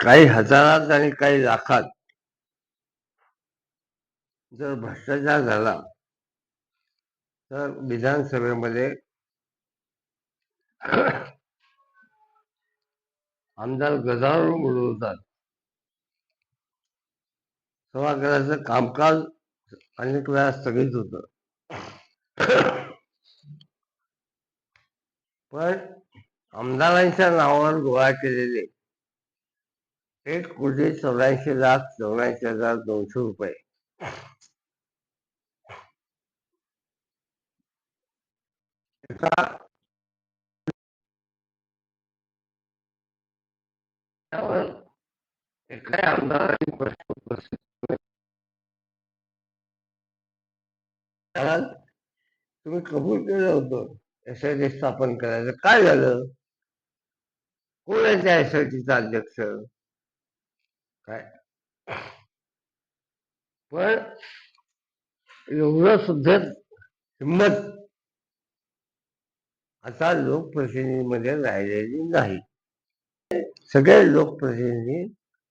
काही हजारात आणि काही लाखात जर भ्रष्टाचार झाला तर विधानसभेमध्ये आमदार गदारोळ उडवतात सभागृहाचं कामकाज अनेक वेळा स्थगित होत. पण आमदारांच्या नावावर गोळा केलेले एक कोटी चौऱ्याऐंशी लाख चौऱ्याऐंशी हजार दोनशे रुपये. एका आमदारांनी प्रश्न उपस्थित तुम्ही कबूल केलं होतं एस आय टी स्थापन करायचं. काय झालं? कोण आहे त्या एस आय टीचा अध्यक्ष? काय? पण एवढं सुद्धा हिंमत आता लोकप्रतिनिधीमध्ये राहिलेली नाही. सगळे लोकप्रतिनिधी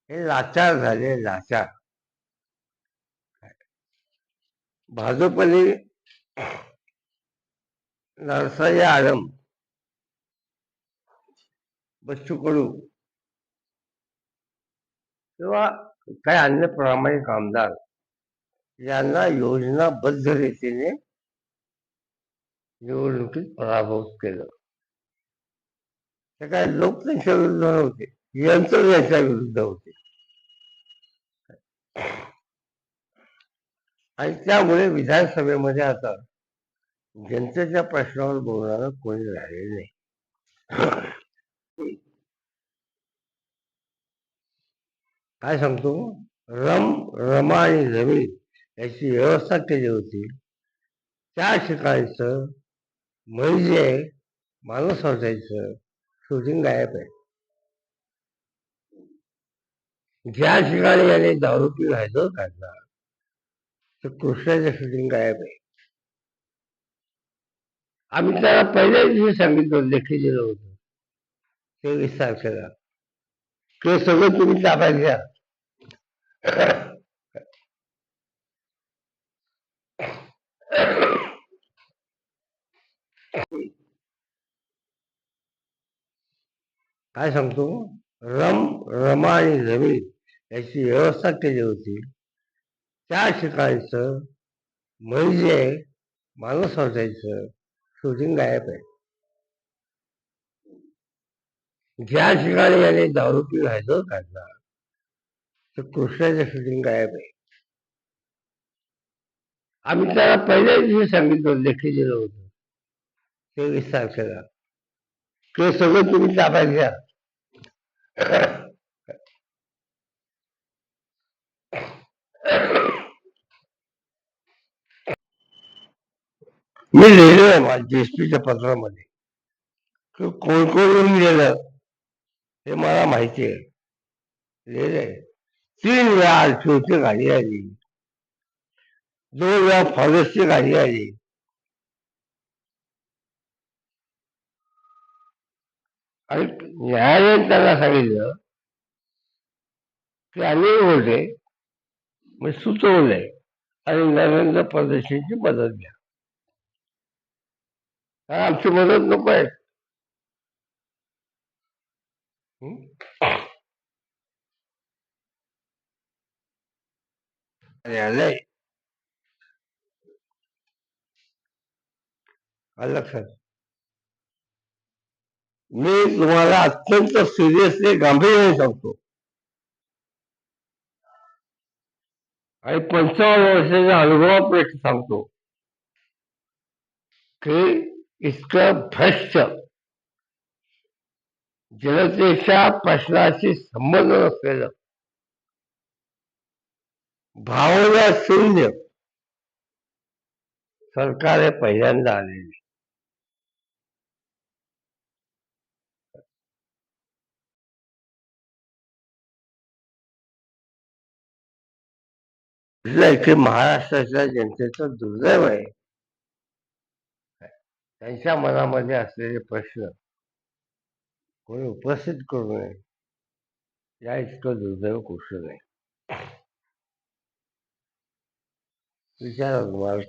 हे लाचार झाले लाचार. भाजपने नरसाई आलम बच्चू कडू किंवा काही अन्य प्रामाणिक आमदार यांना योजनाबद्ध रीतीने निवडणुकीत पराभूत केलं. ते काय लोक त्यांच्या विरुद्ध नव्हते यंत्र त्यांच्या विरुद्ध होते. आणि त्यामुळे विधानसभेमध्ये आता जनतेच्या प्रश्नावर बोलणारं कोणी राहिले नाही. काय सांगतो? रम रमा आणि जमीन याची व्यवस्था केली होती. त्या ठिकाणचं म्हणजे माणूस वाचायचं शूटिंग गायब आहे. ज्या ठिकाणी याने दारू पी व्हायचं काढला तर कृष्णाचं शूटिंग गायब आहे. आम्ही त्याला पहिल्या दिवशी सांगितलं लेखी दिलं होतं. तेवीस तारखेला. ते सगळं तुम्ही ताब्यात घ्या. काय सांगतो रम रमा आणि जमीन याची व्यवस्था केली होती त्या ठिकाणचं म्हणजे माणूस वाचायचं शूटिंग गायब आहे ज्या ठिकाणी याने दारू पी व्हायचं काढला तर कृष्णाचं शूटिंग गायब आहे. आम्ही त्याला पहिल्या दिवशी सांगितलं लेखी दिलं होतं. तेवीस तारखेला. ते सगळं तुम्ही ताब्यात घ्या. मी लिहिलं आहे माझ्या जेएसपीच्या पत्रामध्ये कोण कोण येऊन गेलं हे मला माहिती आहे. लिहिलंय. तीन वेळा आरटीओची गाडी आली. दोन वेळा फॉरेस्टची गाडी आली. आणि न्यायालयाने त्यांना सांगितलं की अनिल होते मी सुचवलंय. आणि नरेंद्र प्रदेशाची मदत घ्या. आमची मदत नको आहे. हं? लक्षात मी तुम्हाला अत्यंत सिरियसली गांभीर्याने सांगतो आणि पंचावन्न वर्षाच्या अनुभवापेक्षा सांगतो की इतकं भ्रष्ट जनतेच्या प्रश्नाशी संबंध नसलेलं भावना शून्य. सरकार हे पहिल्यांदा आलेले. इथे महाराष्ट्राच्या जनतेचं दुर्दैव आहे. त्यांच्या मनामध्ये असलेले प्रश्न कोणी उपस्थित करू नये या इतकं दुर्दैव गोष्ट नाही. विचारा तुम्हाला काय